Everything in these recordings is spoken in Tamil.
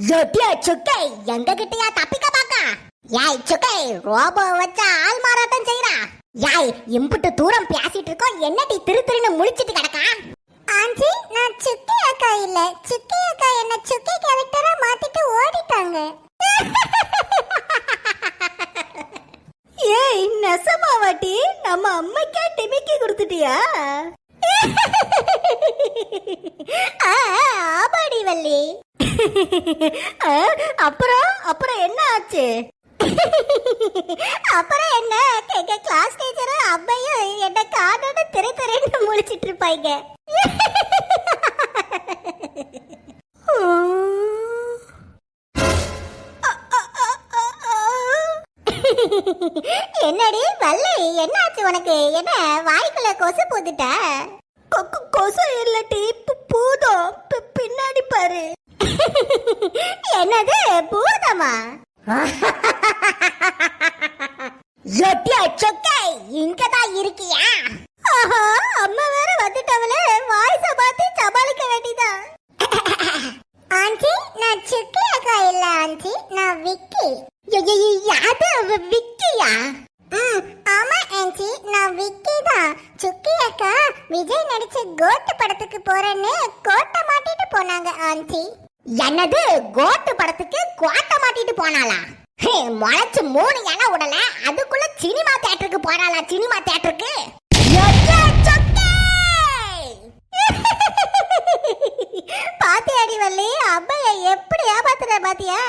ஜொட்டியா சுக்கை எங்க கிட்டயா தப்பிக்க பாக்கா? யாய் சுக்கை ரோபோ வச்ச ஆள் மாறாட்டம் செய்யறா யாய் இம்புட்டு தூரம் பேசிட்டு இருக்கோம். என்னடி திரு திருன்னு முழிச்சிட்டு கிடக்கா? ஆண்டி நான் சுக்கி அக்கா இல்ல. சுக்கி அக்கா என்ன சுக்கி கேரக்டரா மாத்திட்டு ஓடிட்டாங்க. ஏய் நெசமாவாட்டி நம்ம அம்மைக்கே டிமிக்கி கொடுத்துட்டியா? ஆ, ஆபாடி வள்ளி. அப்புறம் அப்புறம் என்ன ஆச்சு? அப்புறம் என்ன? கேக்க கிளாஸ் டீச்சர் அம்மையும் என்ன காணோட திரு திருன்னு முழிச்சிட்டு இருப்பாங்க என்னடி வல்லை என்னாச்சு உனக்கு? என்ன வாய்க்குள்ள கொசு போட்டுட்ட கொசு இல்லட்டி பூதம். பின்னாடி பாரு. என்னது பூதமா எட்டியா சொக்கை இங்கதான் இருக்கியா? ஆஹா அம்மா வேற வந்துட்டவளே. வாய்ஸ பார்த்து சமாளிக்க வேண்டியதான் ஆண்டி நான் சுக்கி அக்கா இல்ல ஆண்டி. நான் விக்கி. அது விக்கியா? ம் ஆமா ஆண்டி. நான் விக்கி தான் சுக்கி அக்கா விஜய் நடிச்ச கோட்டு படத்துக்கு போறேன்னு கோட்டை மாட்டிட்டு போனாங்க ஆண்டி. என்னது கோட்டு படத்துக்கு கோட்டை மாட்டிட்டு போனாளா? ஹே, முளைச்சு மூணு இலை உடல அதுக்குள்ள சினிமா தேட்டருக்கு போறாளா சினிமா தேட்டருக்கு பாத்தியாடி வள்ளி அம்மைய எப்படி ஏமாத்துற பாத்தியா?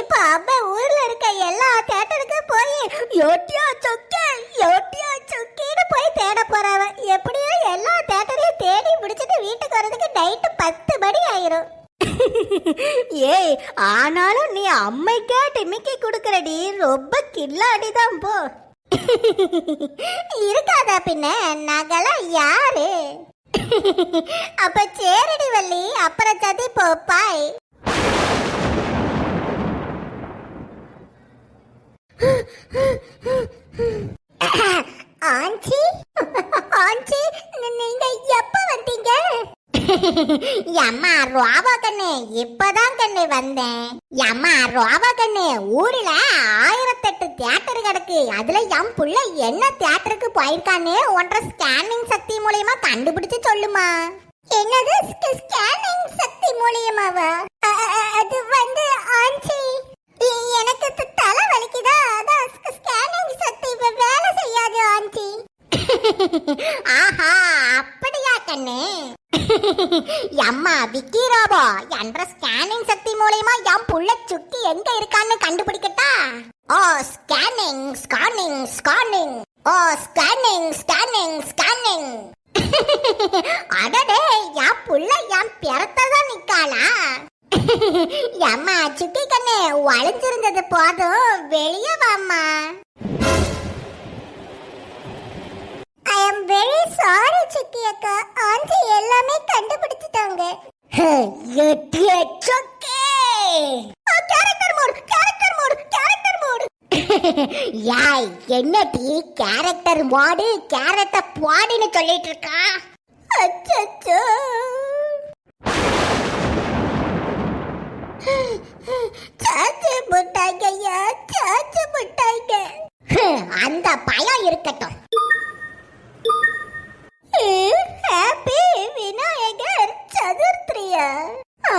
இப்ப அம்மா ஊர்ல இருக்க எல்லா தேட்டருக்கும் போய் யோட்டியா சொக்கே யோட்டியா சொக்கேன்னு போய் தேட போறாவ. எப்படியோ எல்லா தேட்டரையும் தேடி முடிச்சிட்டு வீட்டுக்கு வரதுக்கு நைட்டு ஆயிரும் ஏய் ஆனாலும் நீ அம்மைக்கே டிமிக்கி கொடுக்கறடி. ரொம்ப கில்லாடிதான் போ. இருக்காதா பின்ன? நகலாம் யாரு? அப்ப சேரடி வள்ளி அப்புறம் சதி போப்பாய். ஆண்டி ஆண்டி நீங்க எப்ப வந்தீங்க? அம்மா ரோபா கண்ணு இப்பதான் கண்ணு வந்தேன். அம்மா ரோபா கண்ணு ஊர்ல ஆயிரத்தெட்டு தியேட்டர் கிடக்கு. அதுல என் புள்ள என்ன தியேட்டருக்கு போயிருக்கான்னு ஒன்றரை ஸ்கேனிங் சக்தி மூலியமா கண்டுபிடிச்சு சொல்லுமா. என்னது ஸ்கேனிங் சக்தி மூலியமாவா? அது வந்து ஆண்டி எனக்கு தலை வலிக்குதா? அதான் ஸ்கேனிங் சக்தி வேலை செய்யாது ஆஞ்சி ஆஹா அப்படியா கண்ணு அம்மா விக்கி ராபா என்ற ஸ்கேனிங் சக்தி மூலயமா என் புள்ள சுத்தி எங்க இருக்கான்னு கண்டுபிடிக்கட்டா? ஓ ஸ்கேனிங் ஸ்கேனிங் ஸ்கானிங் ஓ ஸ்கேனிங் ஸ்கேனிங் ஸ்கேனிங் அடடே என் புள்ள என் பிறத்ததான் நிக்காளா? அம்மா சுத்தி கண்ணு வளைஞ்சிருந்தது போதும். வெளியே வாம்மா. ஐ அம் வெரி சாரி சிக்கி அக்கா. ஆண்டி எல்லாமே கண்டுபிடிச்சிட்டாங்க. Character mode character mode character mode யாய் என்ன டீ? கேரக்டர் மோடு கேரக்டர் பாடின்னு சொல்லிட்டு இருக்கா? அச்சச்சோ. சாச்சு முட்டாங்க ஐயா சாச்சு முட்டாங்க அந்த பயம் இருக்கட்டும். சதுர்த்தியா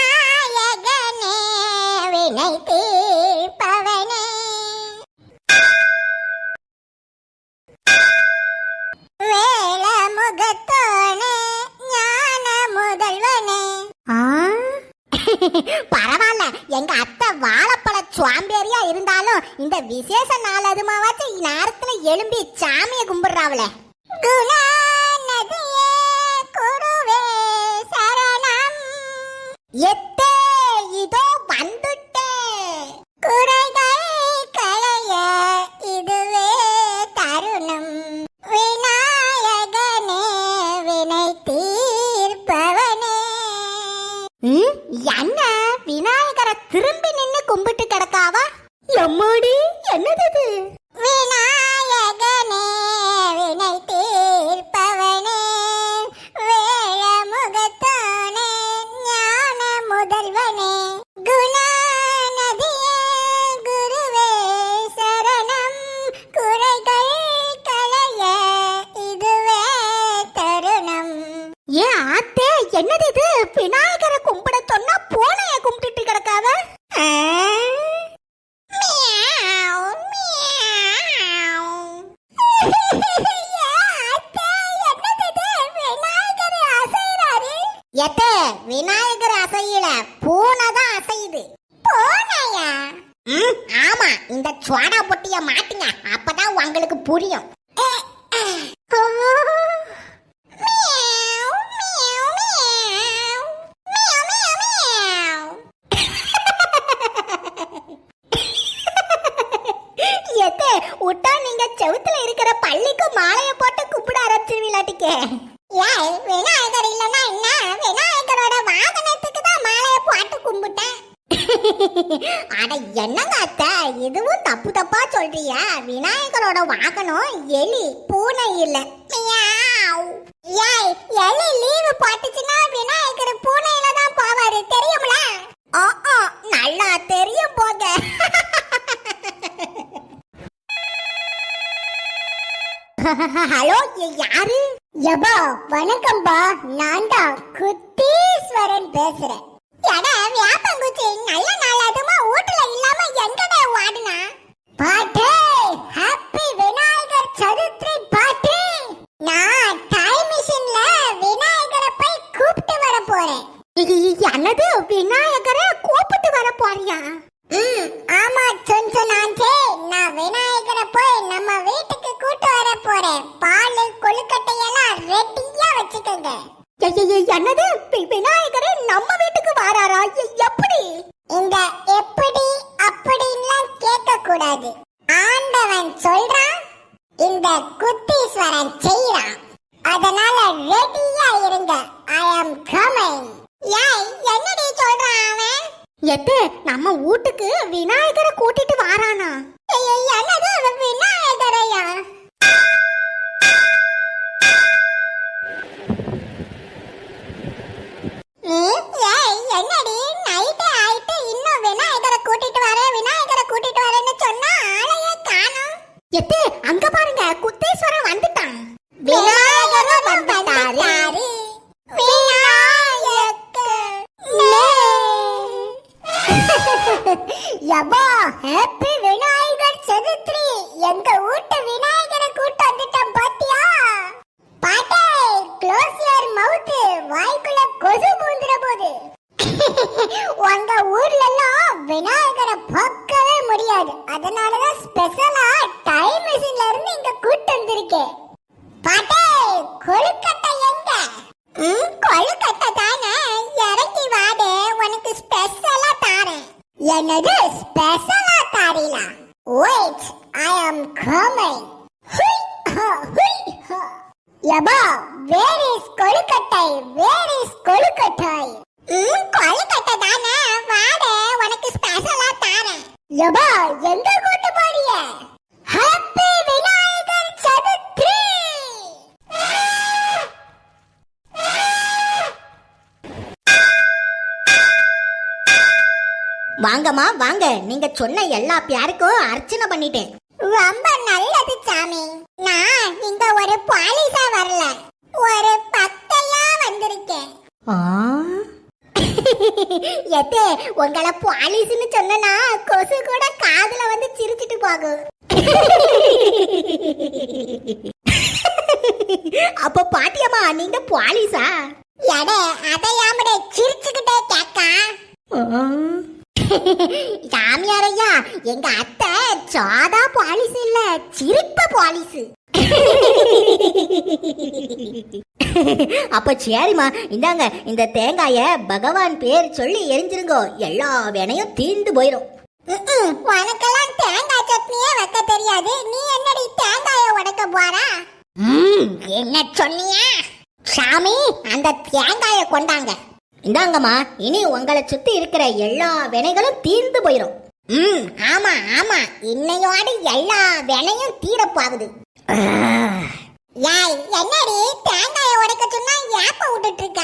விநாயகனே வினை தீர்ப்பவனே. வேல முகத்தோனே ஞான முதல்வனே பரவாயில்ல எங்க அத்தை வாழைப்பழ சுவாம்பேரியா இருந்தாலும் இந்த விசேஷ நாள் அதுமாவாச்சும் நேரத்துல எழும்பி சாமியை கும்பிடுறாவல என்னது இது? விநாயகரை கும்பிட சொன்னா பூனைய கும்பிட்டு கிடக்காத ஆ? விநாயகர் அசையில. பூனை தான் அசையுது. பூனையா? ம் ஆமா. இந்த சுவாடா பொட்டிய மாட்டுங்க அப்பதான் உங்களுக்கு புரியும். ஆரம்பிச்சிருவீங்களாட்டிக்கே விநாயகர் இல்லனா என்ன? விநாயகரோட வாகனத்துக்கு தான் மாலைய போட்டு கும்பிட்டேன் அட என்னங்க அத்தை? இதுவும் தப்பு தப்பா சொல்றிய? விநாயகரோட வாகனம் எலி பூனை இல்ல. மியாவ். ஏய் எலி லீவு போட்டுச்சுன்னா விநாயகர் பூனையில தான் போவாரு. தெரியும்ல? ஆ ஆ, நல்லா தெரியும் போக ஹலோ யாரு? யபா வணக்கம்பா. நான் தான் குத்தீஸ்வரன் பேசுறேன். யப்பா ஹாப்பி விநாயகர் சதுர்த்தி. எங்க வீட்டு விநாயகரை கூட்டு வந்துட்டோம் பாத்தியா? பாட்டே க்ளோஸ் யுவர் மவுத் வாய்க்குள்ள கொசு பூந்துற போது. உங்க ஊர்ல எல்லாம் விநாயகரை பார்க்கவே முடியாது. அதனால தான் ஸ்பெஷலா டைம் மிஷின்ல இருந்து இங்க கூட்டு வந்திருக்கேன் பாட்டே கொழுக்கட்டை எங்க? கொழுக்கட்டை தானே. என்னது ஸ்பெஷலா தாரீலா wait I am coming Yapa where is kozhukattai where is kozhukattai hmm கொழுக்கட்டை. தானே? வாடே உனக்கு ஸ்பெஷலா தாரேன். யபா எங்க கூட்டு போறியே ஹாப்பி வாங்கம்மா வாங்க. நீங்க சொன்ன எல்லா பேருக்கும் அர்ச்சனை பண்ணிட்டேன். ரொம்ப நல்லது சாமி. நான் இங்க ஒரு பாலிசா வரல. ஒரு பக்தையா வந்திருக்கேன். எத்தே உங்களை பாலிஸ்னு சொன்னா கொசு கூட காதுல வந்து சிரிச்சிட்டு போகும். அப்ப பாட்டியம்மா நீங்க பாலிசா எடே அதையாமடே சிரிச்சுக்கிட்டே கேக்கா. சாமியாரையா எங்க அத்தை சாதா பாலிஸ் இல்ல சிரிப்ப பாலிஸ் அப்ப சரிம்மா இந்தாங்க இந்த தேங்காய பகவான் பேர் சொல்லி எரிஞ்சிருங்கோ. எல்லா வேணையும் தீர்ந்து போயிடும் உனக்கெல்லாம் தேங்காய் சட்னியே வைக்க தெரியாது. நீ என்னடி தேங்காய உடைக்க போறா? என்ன சொன்னியா? சாமி அந்த தேங்காய கொண்டாங்க. இந்தாங்கம்மா இனி உங்களை சுத்தி இருக்கிற எல்லா வினைகளும் தீர்ந்து போயிடும் ம் ஆமா ஆமா. இன்னையோடு எல்லா வினையும் தீரப்போகுது. யாய் என்னடி? தேங்காய உடைக்க சொன்னா ஏப்ப விட்டுட்டு இருக்க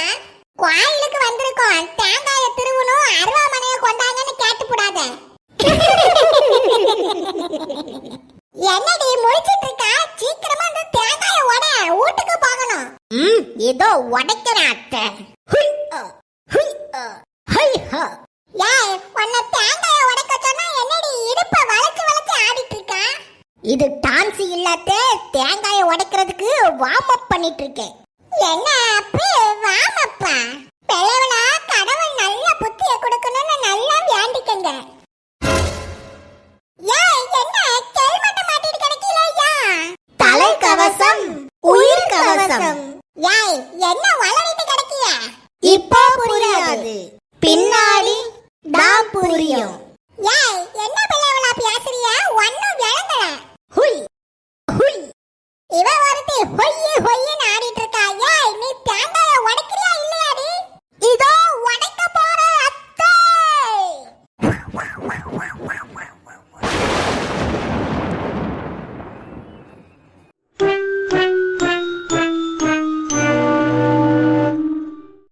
கோயிலுக்கு வந்திருக்கோம். தேங்காய திருவணும் அருவாமனைய கொண்டாங்கன்னு கேட்டு போடாத என்னடி முடிச்சிட்டு இருக்கா சீக்கிரமா அந்த தேங்காய உட வீட்டுக்கு போகணும். ம் ஏதோ உடைக்கிறேன் அத்தை. ஹுய், ஹ. ஏய், உன்னை தேங்காயை உடைக்க சொன்னா என்னடி இடுப்பை வளைச்சு வளைச்சு ஆடிட்டு இருக்க? இது டான்ஸ் இல்லாத தேங்காயை உடைக்கிறதுக்கு வார்ம் அப் பண்ணிட்டு இருக்கேன் என்ன அப்ப வார்ம் அப்பா பிளவுல கடவுள் நல்ல புத்திய கொடுக்கணும்னு ¡Oye!